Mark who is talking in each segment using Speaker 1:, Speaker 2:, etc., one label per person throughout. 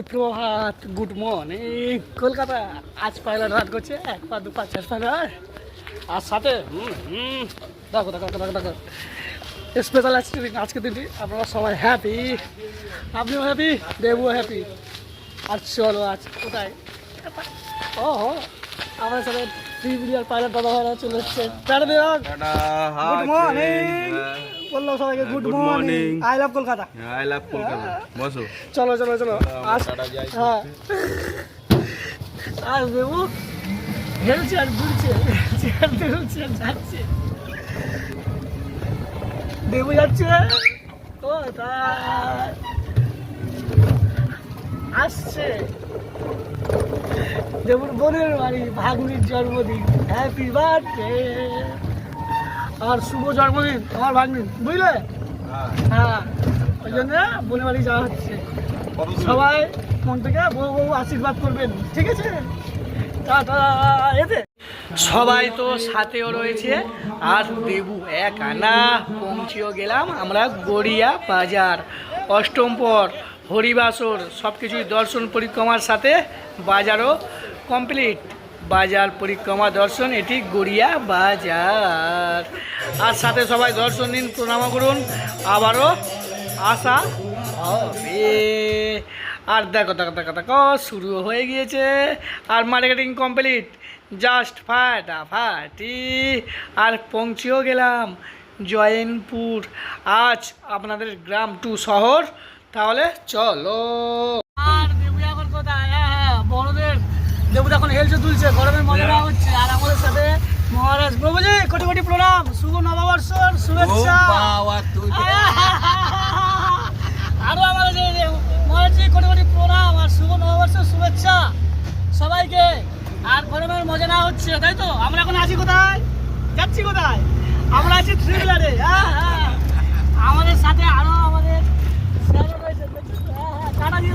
Speaker 1: সুপ্রভাত good morning Kolkata আজ পয়লা রাত করছে এক পা দু পা চার পা আর সাথে দেখো দেখো দেখো দেখো স্পেশাল আজকে দিন আজকে দিনটি আপনারা সবাই হ্যাপি আপনিও হ্যাপি দেবুও হ্যাপি আর চলো আজ কোথায়? ও হো আমার সাথে থ্রি বিলিয়ার পাইলট দাদা ভাইরা চলে এসছে। গুড মর্নিং বললাম সবাইকে good morning. I love Kolkata
Speaker 2: I love Kolkata বসো।
Speaker 1: চলো চলো চলো। আজ হ্যাঁ। হেলছে আর ঘুরছে যাচ্ছে। দেবু যাচ্ছে। ও আসছে। দেবুর বোনের বাড়ি ভাগ্নির জন্মদিন। হ্যাপি বার্থডে আমার শুভ জন্মদিন, আমার ভাগ্নির বুঝলে? হ্যাঁ ওই জন্য বোনের বাড়ি যাওয়া হচ্ছে। সবাই মন থেকে বউ বউ আশীর্বাদ করবেন, ঠিক আছে? এতে। সবাই তো সাথেও রয়েছে, আর দেবু এক আনা পৌঁছেও গেলাম আমরা গড়িয়া বাজার। অষ্টম পর, হরিবাসর সব কিছুই দর্শন পরিক্রমার সাথে বাজারও কমপ্লিট বাজার পরিক্রমা দর্শন, এটি গড়িয়া বাজার। আর সাথে সবাই দর্শন দিন প্রণাম করুন, আবারও আসা হবে। আর দেখো দেখো দেখো দেখো, শুরু হয়ে গিয়েছে। আর মার্কেটিং কমপ্লিট জাস্ট ফাটাফাটি। আর পৌঁছেও গেলাম, জয়নপুর। আজ আপনাদের গ্রাম টু শহর, তাহলে চলো আর দেবু এখন কোথায় হ্যাঁ হ্যাঁ বড়দের দেবু এখন হেলছে তুলছে গরমের মজা নেওয়া হচ্ছে। আর আমাদের সাথে মহারাজ প্রভুজি কোটি কোটি প্রণাম শুভ নববর্ষর শুভেচ্ছা। আরও আমাদের মহারাজজি কোটি কোটি প্রণাম আর শুভ নববর্ষের শুভেচ্ছা সবাইকে। আর গরমের মজা নেওয়া হচ্ছে তাই তো? আমরা এখন আছি কোথায়? যাচ্ছি কোথায়? আমরা আছি থ্রি হুইলারে হ্যাঁ হ্যাঁ। আমাদের সাথে আরও আমাদের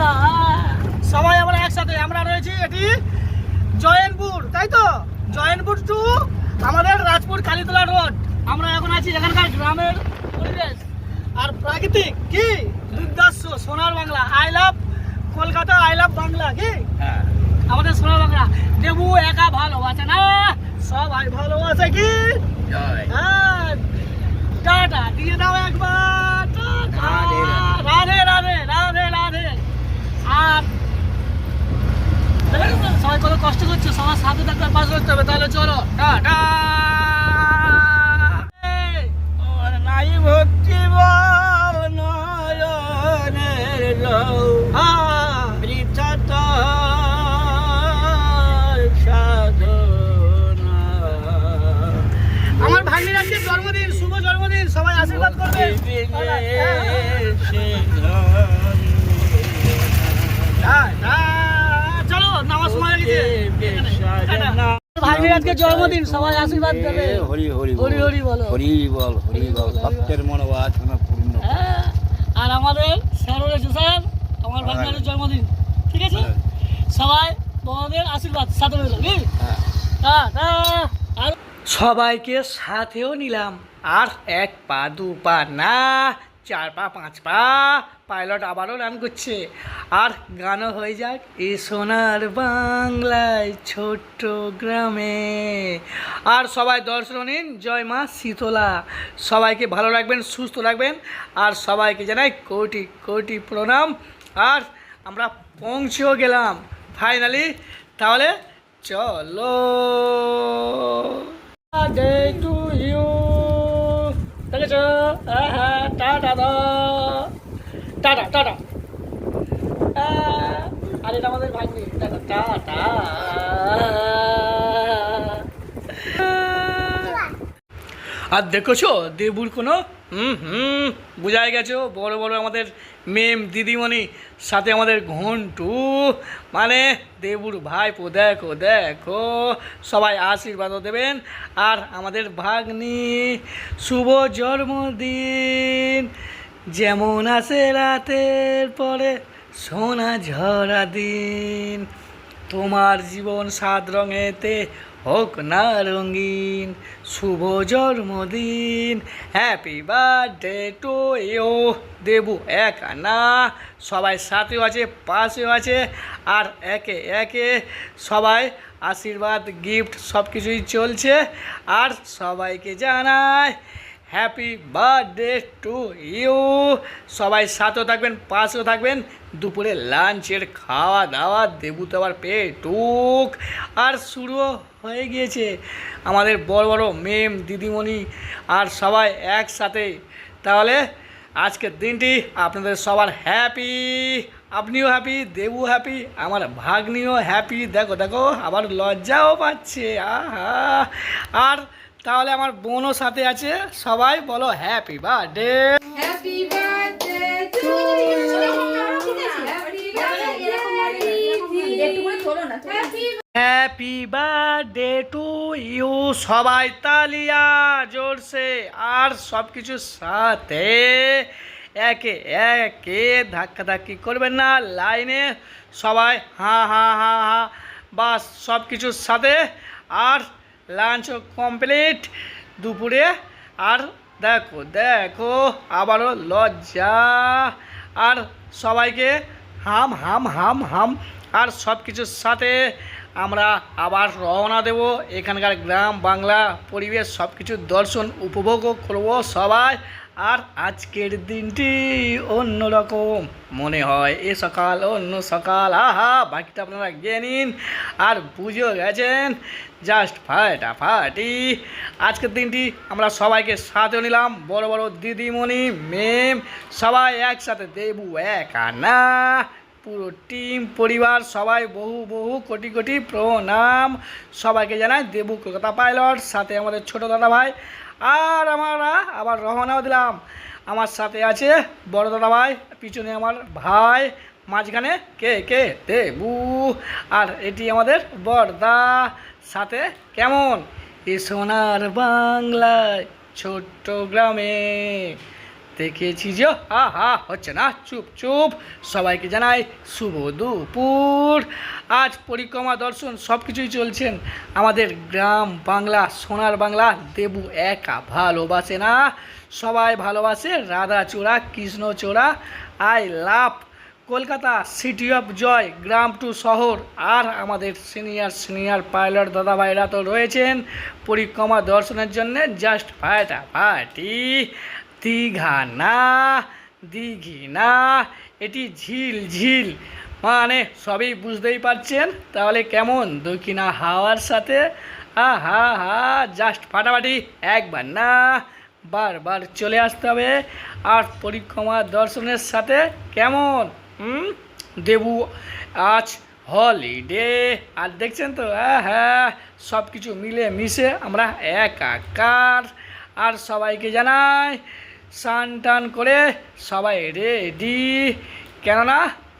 Speaker 1: হ্যাঁ। সবাই আমরা একসাথে আমরা রয়েছি এটি জয়নপুর তাই তো? জয়নপুর টু আমাদের রাজপুর কালীতলা রোড আমরা এখন আছি এখানকার গ্রামের পরিবেশ। আর প্রাকৃতিক কি? দুর্দর্শ সোনার Bangla. I love Kolkata I love Bangla কি? আমাদের সোনার বাংলা। দেবু একা ভালোবাসে না? সবাই ভালোবাসে কি? হ্যাঁ। টাটা দিয়ে দাও একবার। রাধে রাধে রাধে রাধে। আর সবাই কত কষ্ট করছ? সবার সাথে থাকতে পাশ করতে হবে তাহলে চলো টা এই, আজকে জন্মদিন সবাই আশীর্বাদ দেবে।
Speaker 2: হরি হরি
Speaker 1: হরি হরি বলো।
Speaker 2: হরি বল হরি বল ভক্তের মনোবাসনা পূর্ণ
Speaker 1: হ্যাঁ, আর আমাদের স্যার রয়েছে স্যার আমার ভাগ্নের জন্মদিন। ঠিক আছে? সবাই তোমাদের আশীর্বাদ সাথে। আর সবাইকে সাথেও নিলাম আর এক পা দু পা না। চার পা, পাঁচ পা। পাইলট আবারও রান করছে। আর গানও হয়ে যাক এ সোনার বাংলায় ছোট্ট গ্রামে। আর সবাই দর্শন নিন। জয় মা শীতলা। সবাইকে ভালো রাখবেন, সুস্থ রাখবেন। আর সবাইকে জানাই কোটি কোটি প্রণাম। আর আমরা পৌঁছেও গেলাম, ফাইনালি। তাহলে চলো। দেখেছ হ্যাঁ টাটা দাও টাটা টাটা। আর এটা আমাদের ভাগ্নি। টাটা টাটা। আর দেখেছ দেবুর কোনো হুম হুম, বোঝাই গেছো? বড় বড় আমাদের মেম, দিদিমণি, সাথে আমাদের ঘন্টু মানে দেবুর ভাইপো, দেখো দেখো, সবাই আশীর্বাদও দেবেন। আর আমাদের ভাগ্নি, শুভ জন্মদিন। যেমন আসে রাতের পরে সোনা ঝরা দিন। তোমার জীবন সাত রঙেতে হোক না রঙিন, শুভ জন্মদিন। Happy birthday to you Debu এক না, সবাই সাথেও আছে, পাশেও আছে, আর একে একে সবাই আশীর্বাদ গিফট সব কিছুই চলছে। আর সবাইকে জানায় হ্যাপি বার্থডে টু ইউ সবাই সাথেও থাকবেন, পাশেও থাকবেন। দুপুরে লাঞ্চের খাওয়া দাওয়া দেবু তো আবার পেটুক। আর শুরুও হয়ে গিয়েছে আমাদের বড় বড় মেম দিদিমণি আর সবাই একসাথে। তাহলে আজকের দিনটি আপনাদের সবার হ্যাপি আপনিও হ্যাপি দেবু হ্যাপি আমার ভাগ্নিও হ্যাপি দেখো দেখো, আবার লজ্জাও পাচ্ছে। আহা! আর তাহলে আমার বোনও সাথে আছে। সবাই বলো happy birthday.
Speaker 3: Happy birthday. Happy
Speaker 1: happy birthday to you সবাই তালিয়া জোরসে। আর সব কিছুর সাথে একে একে ধাক্কা ধাক্কি করবেন না। লাইনে সবাই হা হা হা হা। বাস সব কিছুর সাথে। আর লাঞ্চ কমপ্লিট দুপুরে। আর দেখো দেখো, আবারও লজ্জা। আর সবাইকে হাম হাম হাম হাম। আর সব কিছুর সাথে আমরা আবার রওনা দেব। এখানকার গ্রাম, বাংলা, পরিবেশ সব কিছু দর্শন, উপভোগও করব সবাই। আর আজকের দিনটি অন্যরকম। মনে হয় এ সকাল, অন্য সকাল। আহা, বাকিটা আপনারা গিয়ে নিন। আর বুঝেও গেছেন জাস্ট ফাটাফাটি। আজকের দিনটি আমরা সবাইকে সাথে নিলাম। বড় বড় দিদিমণি মেম সবাই একসাথে, দেবু একা না। পুরো টিম পরিবার, সবাই বহু বহু কোটি কোটি প্রণাম। সবাইকে জানাই দেবু কলকাতা পাইলট, সাথে আমাদের ছোট দাদা ভাই আর আমরা আবার রওনাও দিলাম। আমার সাথে আছে বড় দাদা ভাই পিছনে আমার ভাই, মাঝখানে কে কে? দে বু আর এটি আমাদের বড়দা। সাথে কেমন? এ সোনার বাংলায় ছোট্ট গ্রামে। দেখেছি যে, হা হা, হচ্ছে না, চুপ চুপ। সবাইকে জানাই শুভ দুপুর। আজ পরিক্রমা, দর্শন সব কিছুই চলছেন আমাদের গ্রাম বাংলা, সোনার বাংলা। দেবু একা ভালোবাসে না। সবাই ভালোবাসে রাধাচূড়া, কৃষ্ণচূড়া, I love. Kolkata city of joy, gram to শহর। আর আমাদের সিনিয়র সিনিয়র পাইলট দাদা ভাইরা তো রয়েছেন। পরিক্রমা দর্শনের জন্য জাস্ট ফাটা ফাটি দীঘা না দিঘি না এটি ঝিল ঝিল। মানে সবই বুঝতেই পারছেন? তাহলে কেমন? দক্ষিণা হাওয়ার সাথে? হা হা হা জাস্ট ফাটাফাটি, একবার না, বারবার চলে আসতে হবে। আর পরিক্রমা দর্শনের সাথে কেমন? হুম? দেবু, আজ হলিডে আর দেখছেন তো? হ্যাঁ হ্যাঁ সব কিছু মিলে মিশে আমরা একাকার। আর সবাইকে জানাই স্নান টান করে সবাই রেডি কেননা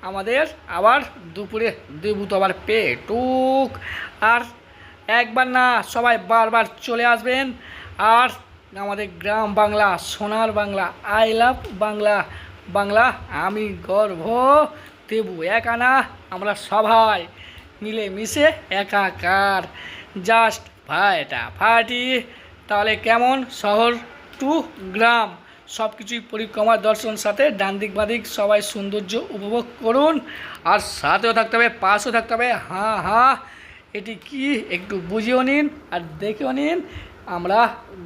Speaker 1: আমাদের আবার দুপুরে দেবু তো আবার পেটুক। আর একবার না, সবাই বারবার চলে আসবেন। আর আমাদের গ্রাম বাংলা, সোনার বাংলা আই লাভ বাংলা বাংলা আমি গর্ব। দেবু একানা আমরা সবাই মিলে মিশে একাকার। জাস্ট ভাইটা ফাটি তাহলে কেমন শহর টু গ্রাম? সব কিছুই পরিক্রমা দর্শন সাথে ডান দিক বাদিক সবাই সৌন্দর্য উপভোগ করুন। আর সাথেও থাকতে হবে, পাশেও থাকতে হবে, হাঁ হাঁ, এটি কি? একটু বুঝেও নিন আর দেখেও নিন। আমরা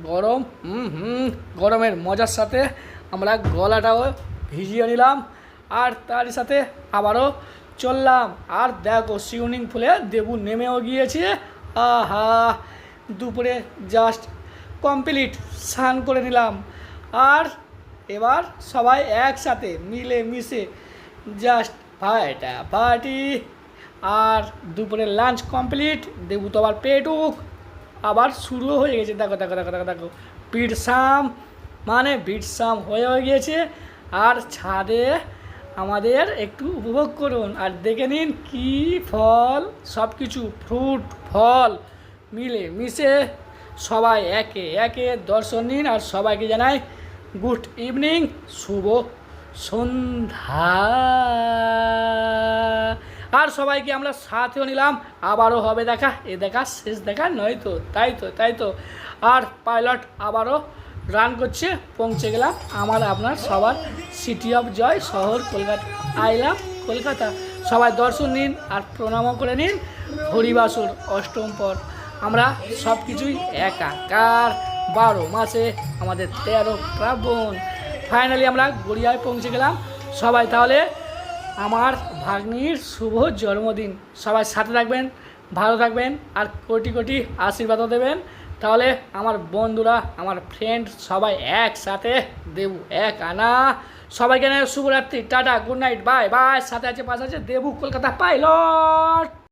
Speaker 1: গরম, হুম হুম, গরমের মজার সাথে আমরা গলাটাও ভিজিয়ে নিলাম আর তার সাথে আবারও চললাম। আর দেখো সুইমিং পুলে দেবু নেমেও গিয়েছে। আহা, দুপুরে জাস্ট কমপ্লিট স্নান করে নিলাম। আর এবার সবাই একসাথে মিলে মিশে জাস্ট ভাইটা পার্টি আর দুপুরে লাঞ্চ কমপ্লিট দেবু তো আবার পেটুক আবার শুরু হয়ে গেছে, দেখো দেখো দেখো দেখো দেখো পিঠসাম মানে ভিটসাম হয়ে হয়ে গিয়েছে, আর ছাদে আমাদের একটু উপভোগ করুন, আর দেখে নিন কি ফল সব কিছু ফ্রুট ফল মিলে মিশে সবাই একে একে দর্শন নিন, আর সবাইকে জানাই গুড ইভিনিং, শুভ সন্ধ্যা। আর সবাইকে আমরা সাথেও নিলাম, আবারও হবে দেখা, এ দেখা, শেষ দেখা, নয় তো, তাই তো তাই তো। আর পাইলট আবারও রান করছে, পৌঁছে গেলাম আমার, আপনার, সবার সিটি অফ জয় শহর কলকাতা, আইলাম কলকাতা। সবাই দর্শন নিন আর প্রণামও করে নিন। হরিবাসুর অষ্টম পর আমরা সব কিছুই একাকার। বারো মাসে আমাদের তেরো প্রাবণ। ফাইনালি আমরা গড়িয়ায় পৌঁছে গেলাম। সবাই তাহলে আমার ভাগ্নির শুভ জন্মদিন। সবাই সাথে থাকবেন, ভালো থাকবেন, আর কোটি কোটি আশীর্বাদও দেবেন। তাহলে আমার বন্ধুরা, আমার ফ্রেন্ড সবাই একসাথে দেবু, এক আনা। সবাইকে শুভরাত্রি, tata good night bye bye সাথে আছে, পাশে আছে, দেবু, কলকাতা পাইলট